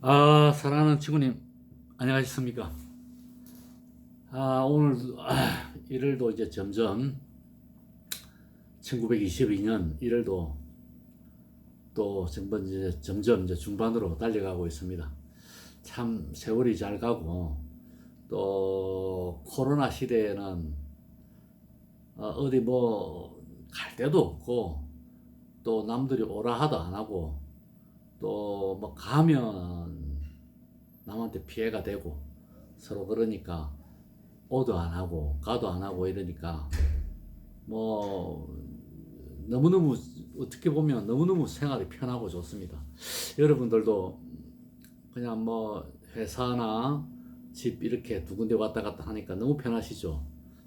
아, 사랑하는 친구님, 안녕하셨습니까? 아, 오늘, 아, 1월도 이제 점점 1922년 1월도 또 점점 이제 점점 이제 중반으로 달려가고 있습니다. 참 세월이 잘 가고 또 코로나 시대에는 어, 어디 뭐 갈 데도 없고 또 남들이 오라 하도 안 하고 또 뭐 가면 남한테 피해가 되고 서로 그러니까 오도 안 하고 가도 안 하고 이러니까 뭐 너무너무 어떻게 보면 너무너무 생활이 편하고 좋습니다. 여러분들도 그냥 뭐 회사나 집 이렇게 두 군데 왔다 갔다 하니까 너무 편하시죠?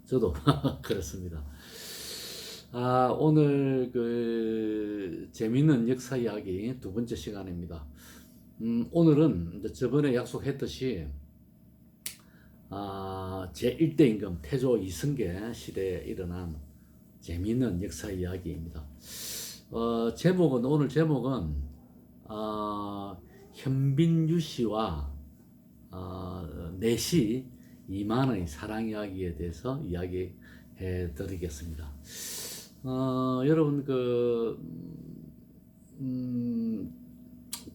저도 그렇습니다. 아, 오늘 그 재밌는 역사 이야기 두 번째 시간입니다. 음, 오늘은 저번에 약속했듯이 아, 제1대 임금 태조 이승계 시대에 일어난 재미있는 역사 이야기입니다. 어, 제목은 오늘 제목은 아, 현빈유 씨와 어, 내시 이만의 사랑 이야기에 대해서 이야기해 드리겠습니다. 어, 여러분 그 음,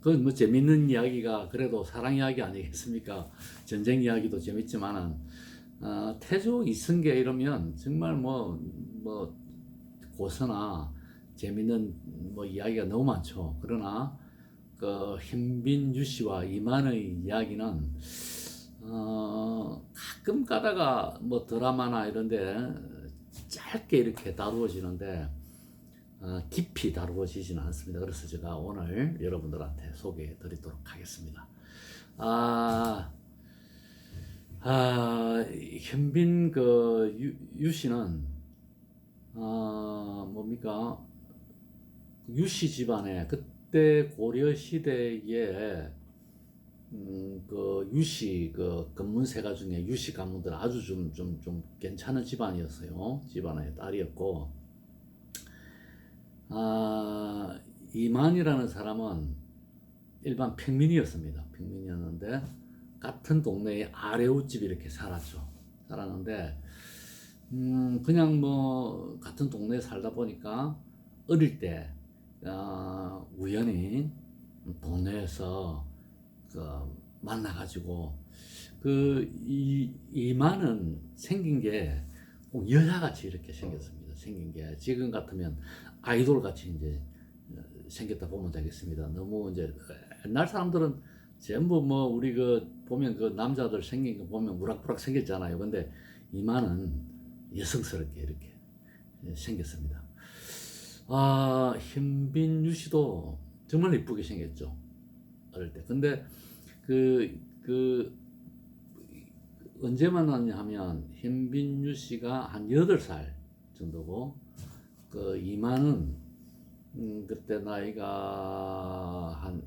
그건 뭐 재밌는 이야기가 그래도 사랑 이야기 아니겠습니까? 전쟁 이야기도 재밌지만은 어, 태조 이승계 이러면 정말 뭐뭐 고서나 재밌는 뭐 이야기가 너무 많죠. 그러나 그 현빈 유씨와 이만의 이야기는 어, 가끔 가다가 뭐 드라마나 이런데 짧게 이렇게 다루어지는데 어, 깊이 다루어지지는 않습니다. 그래서 제가 오늘 여러분들한테 소개해 드리도록 하겠습니다. 아, 아 현빈 그 유, 유 씨는 아 뭡니까 유씨 집안에 그때 고려 시대에 음, 그 유씨 그 건문세가 중에 유씨 가문들 아주 좀 좀 좀 괜찮은 집안이었어요. 집안의 딸이었고 아 이만이라는 사람은 일반 평민이었습니다. 평민이었는데 같은 동네에 아래우집 이렇게 살았죠. 살았는데 음 그냥 뭐 같은 동네에 살다 보니까 어릴 때 어, 우연히 동네에서 그 만나가지고 그 이 이만은 생긴 게 꼭 여자같이 이렇게 생겼습니다. 생긴 게 지금 같으면 아이돌 같이 이제 생겼다 보면 되겠습니다. 너무 이제 옛날 사람들은 전부 뭐 우리 그 보면 그 남자들 생긴 거 보면 무락부락 생겼잖아요. 근데 이만은 여성스럽게 이렇게 생겼습니다. 아 현빈 유 씨도 정말 이쁘게 생겼죠 어릴 때. 근데 그, 그, 언제 만났냐 하면, 현빈유 씨가 한 8살 정도고, 그, 이만은, 음, 그때 나이가 한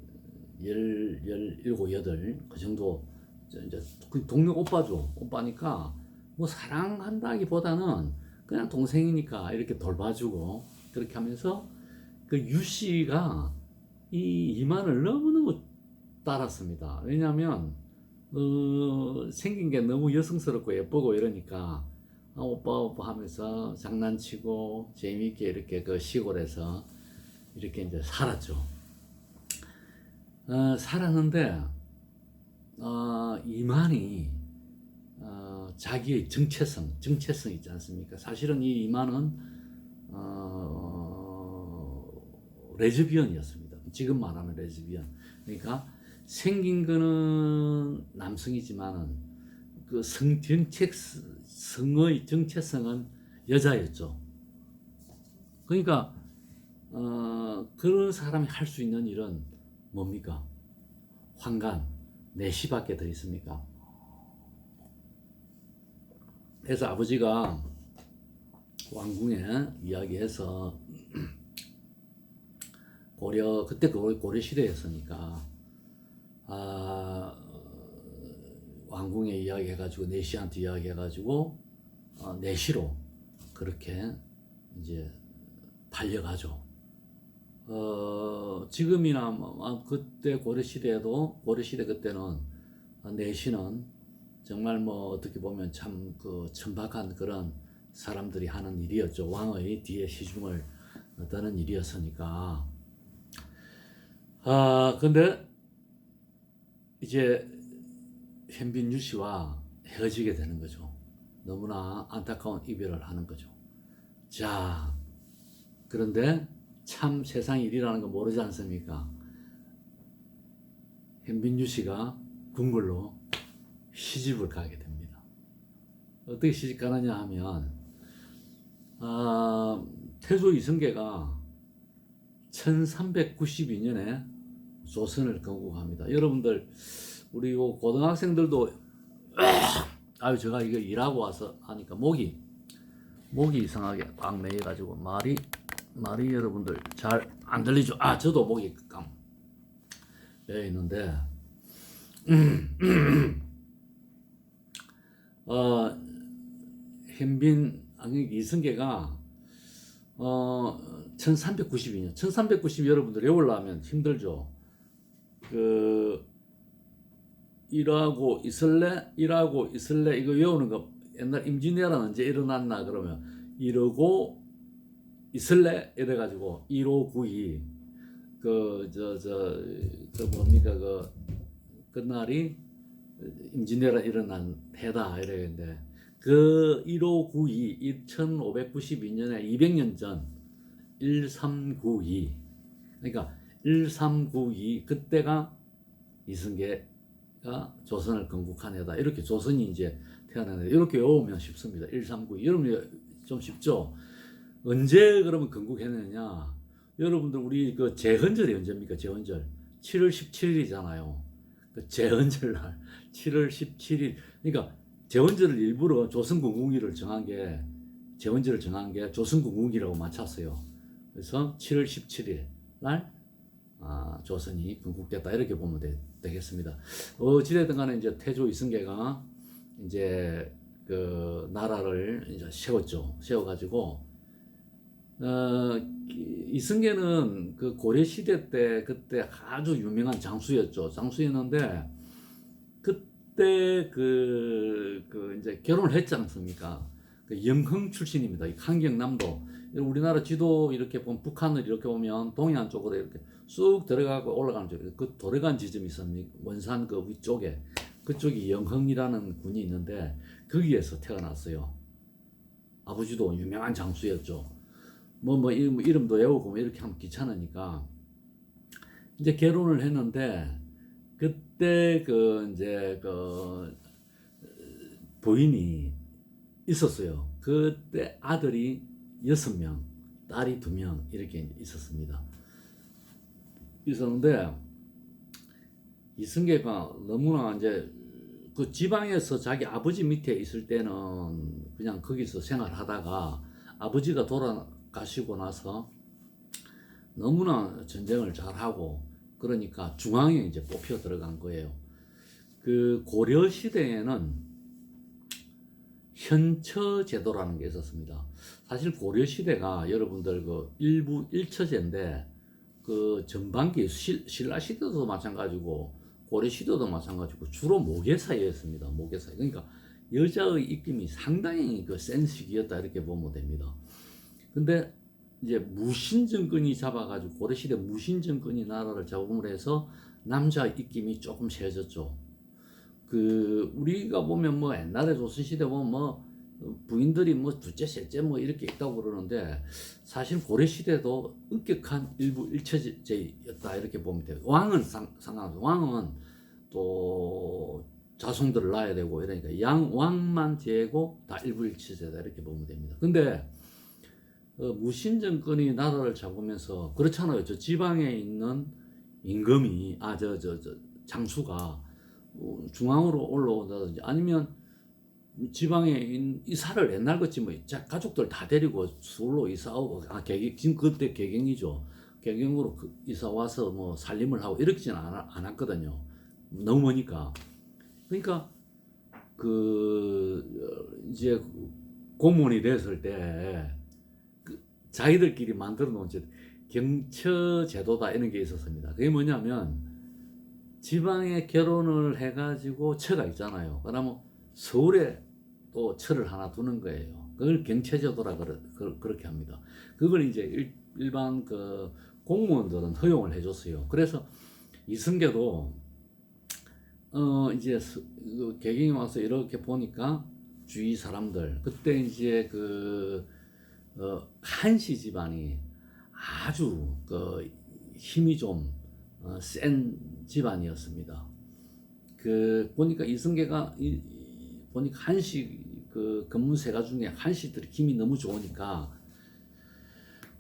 열, 열, 일곱, 여덟, 그 정도, 저 이제, 그 동네 오빠죠. 오빠니까, 뭐 사랑한다기 보다는 그냥 동생이니까 이렇게 돌봐주고, 그렇게 하면서, 그 유 씨가 이 이만을 너무너무 따랐습니다. 왜냐하면 어, 생긴 게 너무 여성스럽고 예쁘고 이러니까 아, 오빠 오빠 하면서 장난치고 재미있게 이렇게 그 시골에서 이렇게 이제 살았죠. 어, 살았는데 어, 이만이 어, 자기의 정체성, 정체성 있지 않습니까? 사실은 이 이만은 어, 레즈비언이었습니다. 지금 말하는 레즈비언. 그러니까 생긴 거는 남성이지만은 그 성정책 성의 정체성은 여자였죠. 그러니까 어, 그런 사람이 할 수 있는 일은 뭡니까? 환관 내시밖에 더 있습니까? 그래서 아버지가 왕궁에 이야기해서 고려 그때 그 고려 시대였으니까 아, 왕궁에 이야기해가지고 내시한테 이야기해가지고 어, 내시로 그렇게 이제 달려가죠. 어, 지금이나 뭐, 아, 그때 고려 시대에도 고려 시대 그때는 어, 내시는 정말 뭐 어떻게 보면 참 그 천박한 그런 사람들이 하는 일이었죠. 왕의 뒤에 시중을 떠는 일이었으니까. 아 근데 이제 현빈 유 씨와 헤어지게 되는 거죠. 너무나 안타까운 이별을 하는 거죠. 자, 그런데 참 세상 일이라는 거 모르지 않습니까? 현빈 유 씨가 궁궐로 시집을 가게 됩니다. 어떻게 시집 가느냐 하면, 아, 태조 이성계가 1392년에 조선을 건국합니다. 여러분들, 우리 요 고등학생들도, 아유, 제가 이거 일하고 와서 하니까 목이, 목이 이상하게 꽉 매여 가지고 말이, 말이 여러분들 잘 안 들리죠? 아, 저도 목이 깜 매여 있는데, 어, 현빈 아니 이승계가 어 1392년 1390 여러분들 외우려면 힘들죠. 그 일하고 있을래? 일하고 있을래? 이거 외우는 거 옛날 임진왜란 언제 일어났나 그러면 이러고 있을래? 이래 가지고 1592 그 저 저그 뭡니까? 그 그날이 임진왜란 일어난 해다 이랬는데 그 1592, 1592년에 200년 전 1392 그러니까 1392 그때가 이승계가 조선을 건국한 해다. 이렇게 조선이 이제 태어나는데 이렇게 외우면 쉽습니다. 1392 여러분 좀 쉽죠? 언제 그러면 건국했느냐? 여러분들 우리 그 제헌절이 언제입니까? 제헌절. 7월 17일이잖아요. 그 제헌절 날. 7월 17일. 그러니까 제헌절을 일부러 조선군국일을 정한 게 제헌절을 정한 게 조선군국이라고 맞췄어요. 그래서 7월 17일 날 아, 조선이 건국됐다 이렇게 보면 되, 겠습니다 어찌됐든 간에 이제 태조 이승계가 이제 그 나라를 이제 세웠죠. 세워가지고 어, 이승계는 그 고려 시대 때 그때 아주 유명한 장수였죠. 장수였는데 그때 그, 그 이제 결혼을 했지 않습니까? 그 영흥 출신입니다. 이 한경남도 우리나라 지도 이렇게 보면 북한을 이렇게 보면 동해안 쪽으로 이렇게 쑥 들어가고 올라가는 쪽, 그 도래간 지점이 있습니까? 원산 그 위쪽에 그쪽이 영흥이라는 군이 있는데 거기에서 태어났어요. 아버지도 유명한 장수였죠. 뭐, 뭐, 이름, 이름도 외우고 뭐 이렇게 하면 귀찮으니까. 이제 결혼을 했는데, 그때 그, 이제 그, 부인이 있었어요. 그때 아들이 여섯 명, 딸이 두 명, 이렇게 있었습니다. 있었는데, 이승계가 너무나 이제 그 지방에서 자기 아버지 밑에 있을 때는 그냥 거기서 생활하다가 아버지가 돌아, 가시고 나서 너무나 전쟁을 잘하고 그러니까 중앙에 이제 뽑혀 들어간 거예요. 그 고려 시대에는 현처 제도라는 게 있었습니다. 사실 고려 시대가 여러분들 그 일부 일처제인데 그 전반기 신라 시대도 마찬가지고 고려 시대도 마찬가지고 주로 모계사였습니다. 모계사. 그러니까 여자의 입김이 상당히 그 센 시기였다 이렇게 보면 됩니다. 근데 이제 무신 정권이 잡아가지고 고려 시대 무신 정권이 나라를 잡음으로 해서 남자 입김이 조금 세졌죠. 그 우리가 보면 뭐 옛날에 조선 시대 보면 뭐 부인들이 뭐 둘째, 셋째 뭐 이렇게 있다고 그러는데 사실 고려 시대도 엄격한 일부 일처제였다 이렇게 보면 돼요. 왕은 상, 상관없어. 왕은 또 자손들을 낳아야 되고 이러니까 양 왕만 제고 다 일부 일처제다 이렇게 보면 됩니다. 근데 어, 무신 정권이 나라를 잡으면서 그렇잖아요. 저 지방에 있는 임금이 아 저 저 저 장수가 어, 중앙으로 올라온다든지 아니면 지방에 이사를 옛날 같이 뭐 가족들 다 데리고 서울로 이사 오고 아 개경 지금 그때 개경이죠. 개경으로 그 이사 와서 뭐 살림을 하고 이렇게는 안, 안 했거든요. 너무 머니까. 그러니까 그 어, 이제 공무원이 됐을 때 자기들끼리 만들어 놓은 제 경처 제도다 이런 게 있었습니다. 그게 뭐냐면 지방에 결혼을 해가지고 처가 있잖아요. 그러면 서울에 또 처를 하나 두는 거예요. 그걸 경체제도라 그러, 그, 그렇게 합니다. 그걸 이제 일, 일반 그 공무원들은 허용을 해줬어요. 그래서 이승계도 어 이제 스- 그 개경에 와서 이렇게 보니까 주위 사람들 그때 이제 그 어, 한씨 집안이 아주 그 힘이 좀 어, 센 집안이었습니다. 그 보니까 이승계가 이, 이- 보니까 한씨 그 건문세가 중에 한씨들이 힘이 너무 좋으니까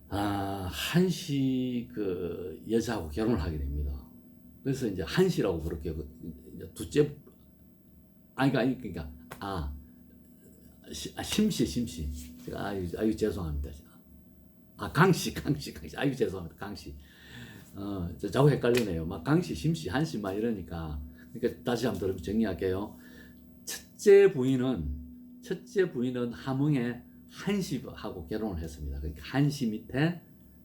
아 한씨 그 여자하고 결혼을 하게 됩니다. 그래서 이제 그 이제 둘째 아니 그러니까 그러니까 아, 시, 아 심씨 심씨 아유 아유 죄송합니다. 아 강씨 강씨 강씨 아유 죄송합니다 강씨 어, 저 자꾸 헷갈리네요. 막 강씨, 심씨, 한씨 막 이러니까. 그러니까 다시 한번 정리할게요. 첫째 부인은 첫째 부인은 함흥의 한씨하고 결혼을 했습니다. 그러니까 한씨 밑에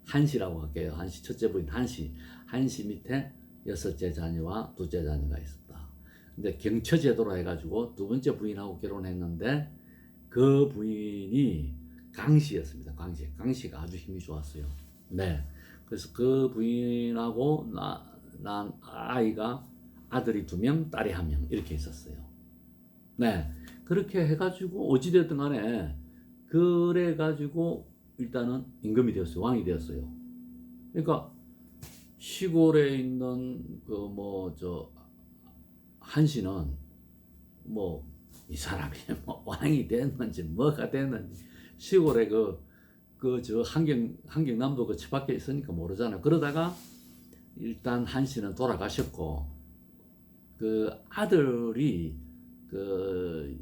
한씨라고 할게요. 한씨 첫째 부인 한씨, 한씨 밑에 여섯째 자녀와 둘째 자녀가 있었다. 근데 경처제도로 해가지고 두 번째 부인하고 결혼했는데 그 부인이 강씨였습니다. 강씨, 강씨가 아주 힘이 좋았어요. 네. 그래서 그 부인하고 나, 난 아이가 아들이 두 명, 딸이 한 명 이렇게 있었어요. 네, 그렇게 해가지고 어찌됐든 간에 그래가지고 일단은 임금이 되었어요. 왕이 되었어요. 그러니까 시골에 있는 그 뭐 저 한씨는 뭐 이 사람이 뭐 왕이 됐는지 뭐가 됐는지 시골에 그 그 저 한경 한경남도 그 처박혀 있으니까 모르잖아요. 그러다가 일단 한 씨는 돌아가셨고 그 아들이 그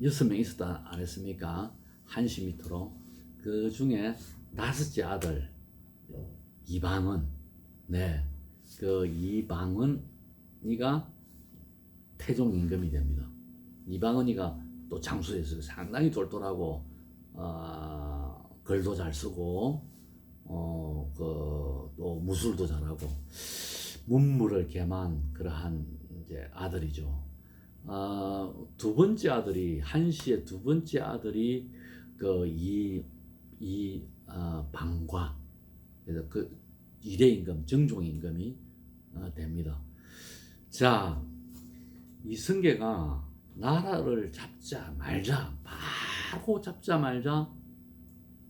여섯 명 있었다 안 했습니까? 한 씨 밑으로 그 중에 다섯째 아들 이방은 네그 이방은이가 태종 임금이 됩니다. 이방은이가 또 장수였어요. 상당히 똘똘하고 아 글도 잘 쓰고 어 그 또 무술도 잘하고 문물을 겸한 그러한 이제 아들이죠. 아, 두 번째 아들이 한씨의 두 번째 아들이 그 그이이 아, 방과 그래서 그 일회 임금 정종 임금이 어, 됩니다. 자 이승계가 나라를 잡자 말자 바로 잡자 말자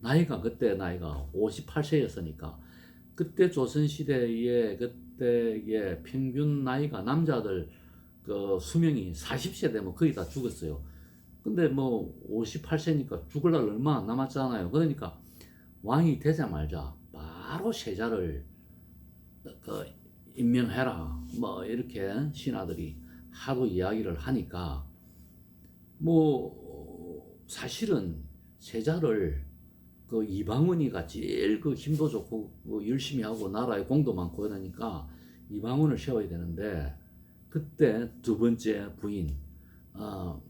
나이가 그때 나이가 58세였으니까 그때 조선 시대에 그때의 평균 나이가 남자들 그 수명이 40세 되면 거의 다 죽었어요. 근데 뭐 58세니까 죽을 날 얼마 안 남았잖아요. 그러니까 왕이 되자마자 바로 세자를 그 임명해라. 뭐 이렇게 신하들이 하도 이야기를 하니까 뭐 사실은 세자를 그 이방원이가 제일 그 힘도 좋고 뭐 열심히 하고 나라에 공도 많고 이러니까 이방원을 세워야 되는데 그때 두 번째 부인 어,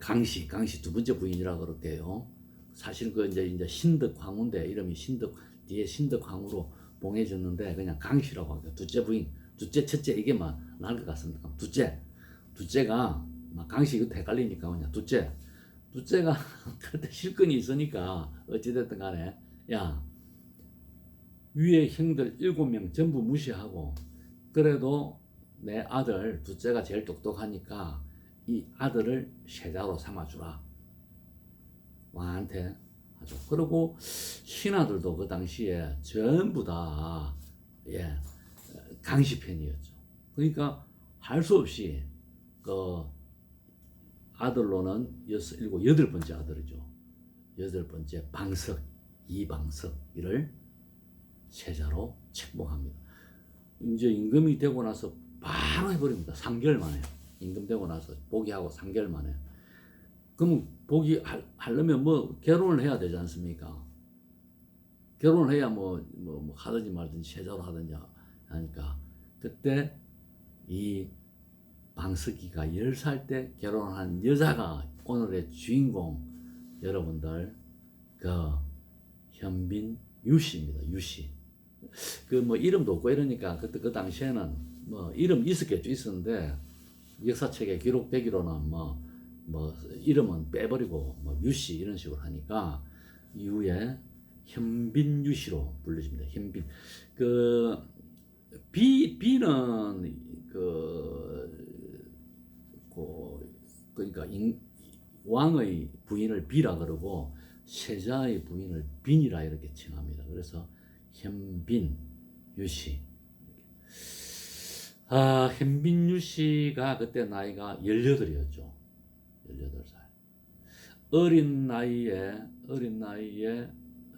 강씨 강씨 두 번째 부인이라 그럴게요. 사실 그 이제 이제 신덕 황후인데 이름이 신덕 뒤에 신덕 황후로 봉해졌는데 그냥 강씨라고 하고 둘째 부인 둘째 첫째 이게 막 나을 것 같습니다. 둘째 둘째가 막 강씨 그때 헷갈리니까 그냥 둘째 둘째가 그때 실권이 있으니까 어찌됐든 간에 야 위에 형들 일곱 명 전부 무시하고 그래도 내 아들 둘째가 제일 똑똑하니까 이 아들을 세자로 삼아주라 왕한테 하죠. 그리고 신하들도 그 당시에 전부 다 예, 강씨 편이었죠. 그러니까 할 수 없이 그 아들로는 여섯, 일곱, 여덟 번째 아들이죠. 여덟 번째 방석, 이방석 이를 세자로 책봉합니다. 이제 임금이 되고 나서 바로 해버립니다. 3개월 만에. 임금 되고 나서 복위하고 3개월 만에. 그럼 복위 할- 하려면 뭐 결혼을 해야 되지 않습니까? 결혼을 해야 뭐, 뭐, 뭐 하든지 말든지 세자로 하든지 하니까 그때 이 방석이가 10살 때 결혼한 여자가 오늘의 주인공 여러분들 그 현빈 유씨입니다. 유씨. 그 뭐 이름도 없고 이러니까 그때 그 당시에는 뭐 이름 있었겠죠 있었는데 역사책에 기록되기로는 뭐뭐 이름은 빼버리고 뭐 유씨 이런 식으로 하니까 유에 현빈 유씨로 불려집니다. 현빈 그 비, 비는 그, 그 그러니까 인, 왕의 부인을 비라 그러고 세자의 부인을 빈이라 이렇게 칭합니다. 그래서 현빈 유씨. 아, 현빈 유씨가 그때 나이가 18이었죠. 18살. 어린 나이에 어린 나이에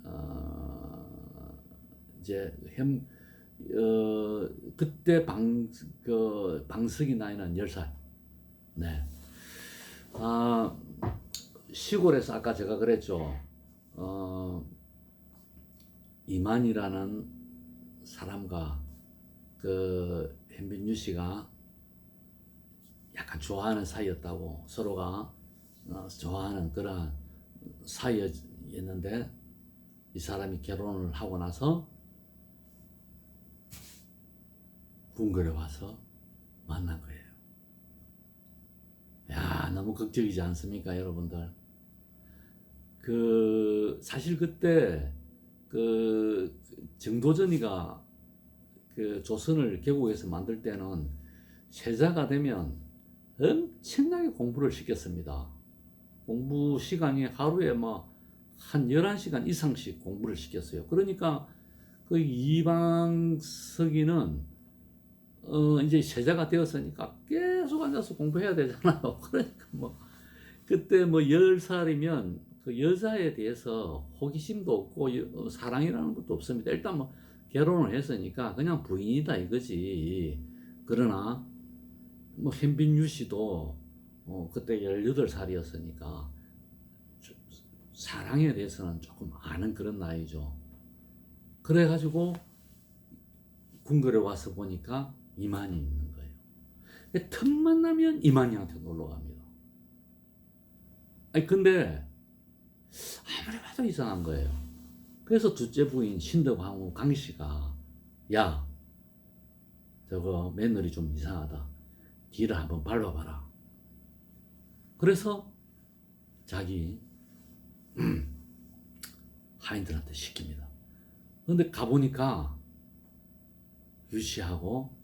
어, 이제 현 어, 그때 방, 그, 방석이 나이는 10살. 네. 아, 시골에서 아까 제가 그랬죠. 어, 이만이라는 사람과 그 현빈유 씨가 약간 좋아하는 사이였다고 서로가 어, 좋아하는 그런 사이였는데 이 사람이 결혼을 하고 나서 궁궐에 와서 만난 거예요. 야, 너무 극적이지 않습니까, 여러분들? 그, 사실 그때, 그, 정도전이가 그 조선을 개국해서 만들 때는 세자가 되면 엄청나게 공부를 시켰습니다. 공부 시간이 하루에 뭐, 한 11시간 이상씩 공부를 시켰어요. 그러니까 그 이방석이는 어 이제 세자가 되었으니까 계속 앉아서 공부해야 되잖아요. 그러니까 뭐 그때 뭐열 살이면 그 여자에 대해서 호기심도 없고 여- 어, 사랑이라는 것도 없습니다. 일단 뭐 결혼을 했으니까 그냥 부인이다 이거지. 그러나 뭐 현빈유 씨도 어 그때 18살이었으니까 사랑에 대해서는 조금 아는 그런 나이죠. 그래가지고 궁궐에 와서 보니까 이만이 있는 거예요. 틈만 나면 이만이한테 놀러 갑니다. 아니 근데 아무리 봐도 이상한 거예요. 그래서 둘째 부인 신덕황후 강씨가 야 저거 며느리 좀 이상하다. 뒤를 한번 밟아봐라. 그래서 자기 하인들한테 시킵니다. 근데 가보니까 유씨하고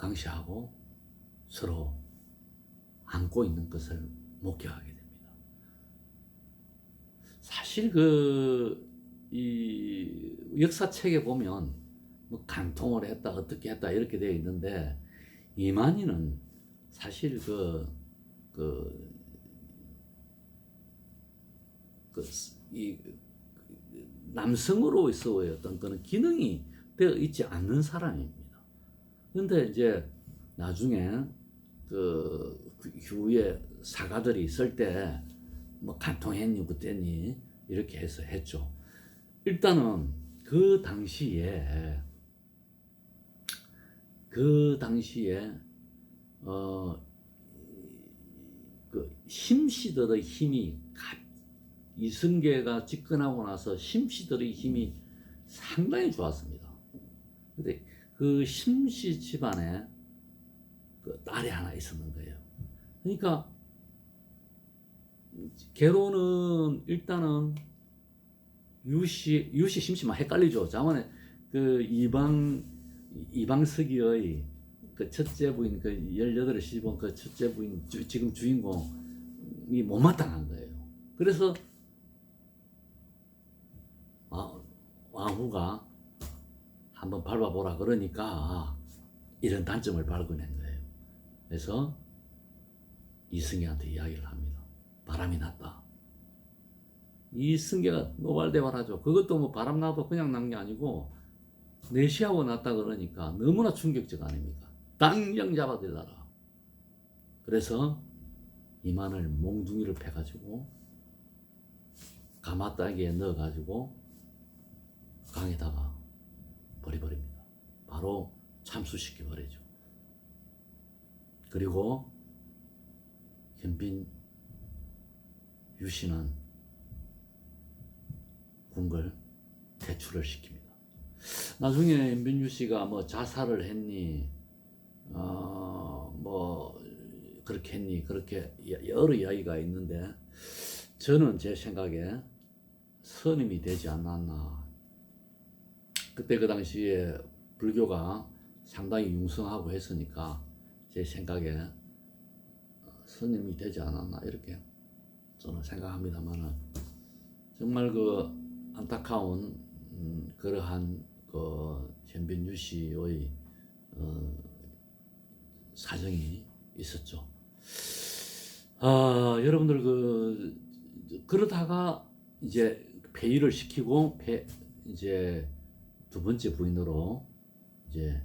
강씨하고 서로 안고 있는 것을 목격하게 됩니다. 사실 그, 이 역사책에 보면 뭐 간통을 했다, 어떻게 했다, 이렇게 되어 있는데, 이만희는 사실 그, 그, 그, 이, 남성으로서의 어떤 그런 기능이 되어 있지 않는 사람입니다. 근데 이제 나중에 그 후에 사가들이 있을 때 뭐 간통했니 그때니 이렇게 해서 했죠. 일단은 그 당시에 그 당시에 어 그 심씨들의 힘이 가- 이승계가 집권하고 나서 심씨들의 힘이 상당히 좋았습니다. 근데 그 심씨 집안에 그 딸이 하나 있었는 거예요. 그러니까 개로는 일단은 유씨 유씨 심씨만 헷갈리죠. 자만에 그 이방 이방석이의 그 첫째 부인 그 18의 시집온 그 첫째 부인 주- 지금 주인공이 못마땅한 거예요. 그래서 아, 왕후가 한번 밟아보라 그러니까 이런 단점을 발견한 거예요. 그래서 이승희한테 이야기를 합니다. 바람이 났다. 이승계가 노발대발하죠. 그것도 뭐 바람 나도 그냥 난 게 아니고 내시하고 났다 그러니까 너무나 충격적 아닙니까? 당장 잡아들라라. 그래서 이만을 몽둥이를 패가지고 가마따기에 넣어가지고 강에다가 버려버립니다. 바로 참수시켜 버리죠. 그리고 현빈 유씨는 궁궐 퇴출을 시킵니다. 나중에 임빈유 씨가 뭐 자살을 했니, 어, 뭐 그렇게 했니, 그렇게 여러 이야기가 있는데 저는 제 생각에 선임이 되지 않았나. 그때 그 당시에 불교가 상당히 융성하고 했으니까 제 생각에 선임이 되지 않았나 이렇게 저는 생각합니다만은 정말 그 안타까운 음, 그러한 그 현빈유 씨의 어, 사정이 있었죠. 아 여러분들 그 그러다가 이제 폐위를 시키고 폐 이제 두 번째 부인으로 이제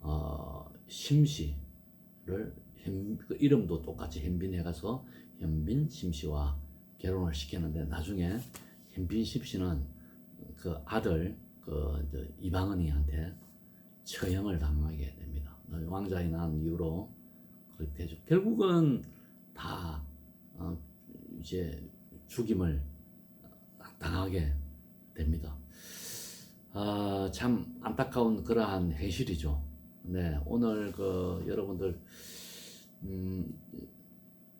어, 심씨를 현, 그 이름도 똑같이 현빈해 가서 현빈 심씨와 결혼을 시켰는데 나중에 현빈 심씨는 그 아들 그 이방은이한테 처형을 당하게 됩니다. 왕자에 난 이후로 그렇게 되죠. 결국은 다 어, 이제 죽임을 당하게 됩니다. 아, 참 안타까운 그러한 현실이죠. 네, 오늘 그 여러분들 음,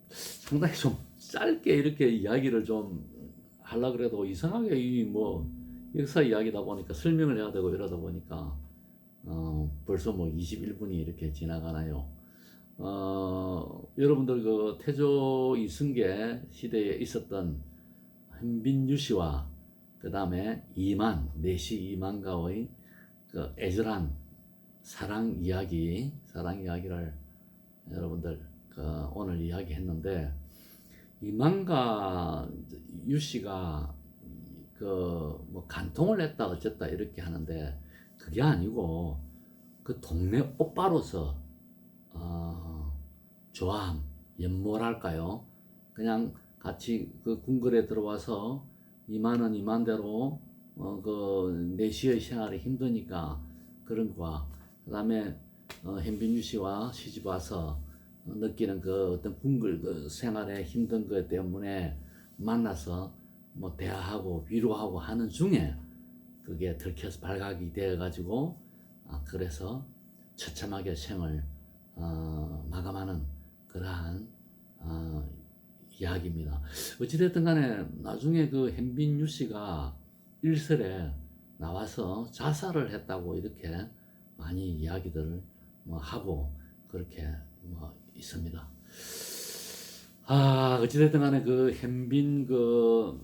상당히 좀 짧게 이렇게 이야기를 좀 하려 그래도 이상하게 이 뭐 역사 이야기다 보니까 설명을 해야 되고 이러다 보니까 어, 벌써 뭐 21분이 이렇게 지나가나요. 어, 여러분들 그 태조 이승계 시대에 있었던 한빈유 씨와 그 다음에 이만 내시 이만가의 그 애절한 사랑 이야기, 사랑 이야기를 여러분들 그 오늘 이야기했는데 이만가 유 씨가 그 뭐 간통을 했다 어쨌다 이렇게 하는데 그게 아니고 그 동네 오빠로서 어, 좋아함, 연모랄까요? 그냥 같이 그 궁궐에 들어와서 이만은 이만대로 어, 그 내시의 생활이 힘드니까 그런 거와 그 다음에 어, 현빈유 씨와 시집 와서 어, 느끼는 그 어떤 궁궐 그 생활의 힘든 것 때문에 만나서 뭐 대화하고 위로하고 하는 중에 그게 들켜서 발각이 되어 가지고 아, 그래서 처참하게 생을 어, 마감하는 그러한 어, 이야기입니다. 어찌됐든 간에 나중에 그 현빈 유 씨가 일설에 나와서 자살을 했다고 이렇게 많이 이야기들을 뭐 하고 그렇게 뭐 있습니다. 아, 어찌됐든 간에 그 현빈 그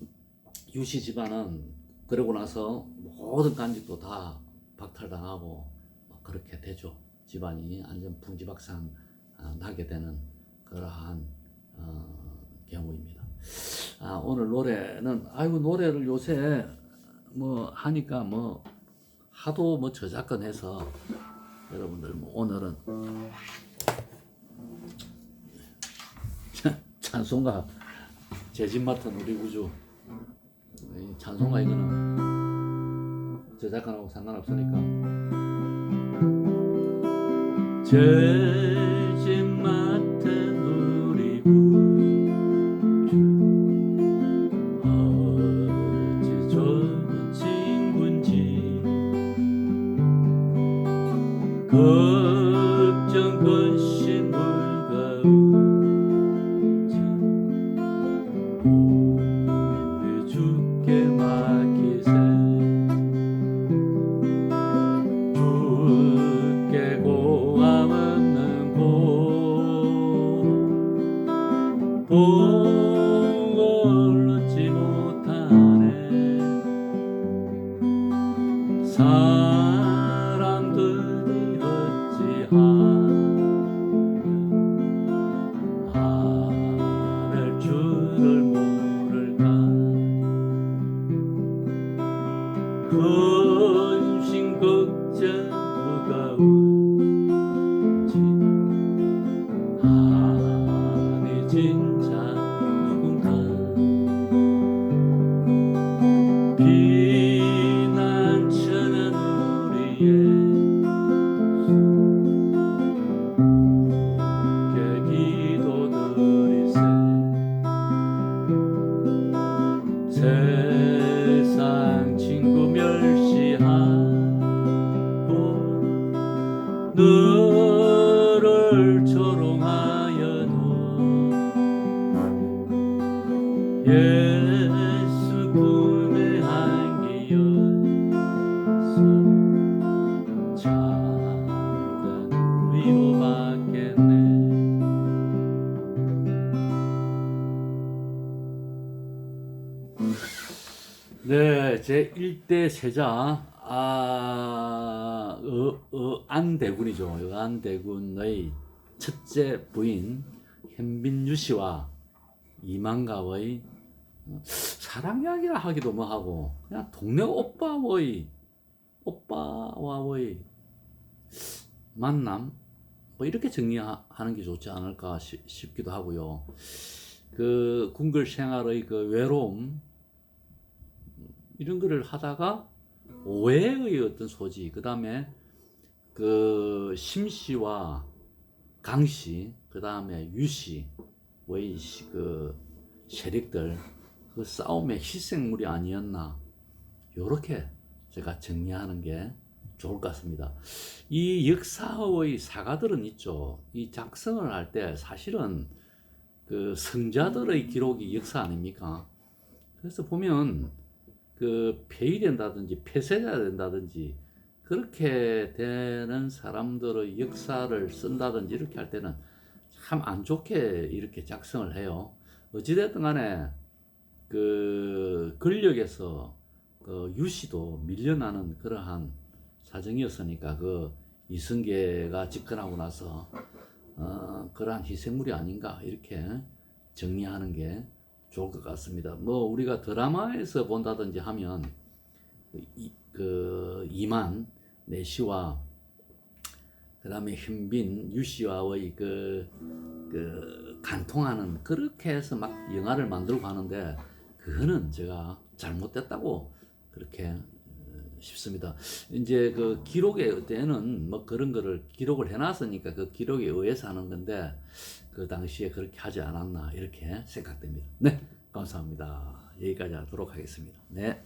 유씨 집안은 그러고 나서 모든 간직도 다 박탈당하고 뭐 그렇게 되죠. 집안이 완전 풍지박산 아, 나게 되는 그러한 어, 경우입니다. 아, 오늘 노래는 아이고 노래를 요새 뭐 하니까 뭐 하도 뭐 저작권 해서 여러분들 뭐 오늘은 찬송가 제집 맡은 우리 이 찬송가 이거는 저작권하고 상관없으니까 제 복 return. 1대 세자 아, 어, 어, 안대군이죠. 안대군의 첫째 부인 현빈유 씨와 이만가의 어, 사랑 이야기라 하기도 뭐하고 그냥 동네 오빠의 오빠와의 만남 뭐 이렇게 정리하는 게 좋지 않을까 싶- 싶기도 하고요. 그 궁글 생활의 그 외로움 이런 거를 하다가 오해의 어떤 소지, 그 다음에 그 심씨와 강씨, 그 다음에 유씨의 시- 그 세력들 그 싸움의 희생물이 아니었나 요렇게 제가 정리하는 게 좋을 것 같습니다. 이 역사의 사가들은 있죠. 이 작성을 할 때 사실은 그 성자들의 기록이 역사 아닙니까? 그래서 보면 그 폐위된다든지 폐쇄가 된다든지 그렇게 되는 사람들의 역사를 쓴다든지 이렇게 할 때는 참 안 좋게 이렇게 작성을 해요. 어찌됐든 간에 그 권력에서 그 유시도 밀려나는 그러한 사정이었으니까 그 이승계가 집권하고 나서 어, 그러한 희생물이 아닌가 이렇게 정리하는 게 좋을 것 같습니다. 뭐 우리가 드라마에서 본다든지 하면 그 이, 그 이만 내시와 그다음에 현빈 유 씨와의 그, 그 간통하는 그렇게 해서 막 영화를 만들고 하는데 그거는 제가 잘못됐다고 그렇게 어, 싶습니다. 이제 그 기록에 때는 뭐 그런 거를 기록을 해놨으니까 그 기록에 의해서 하는 건데 그 당시에 그렇게 하지 않았나 이렇게 생각됩니다. 네, 감사합니다. 여기까지 하도록 하겠습니다. 네.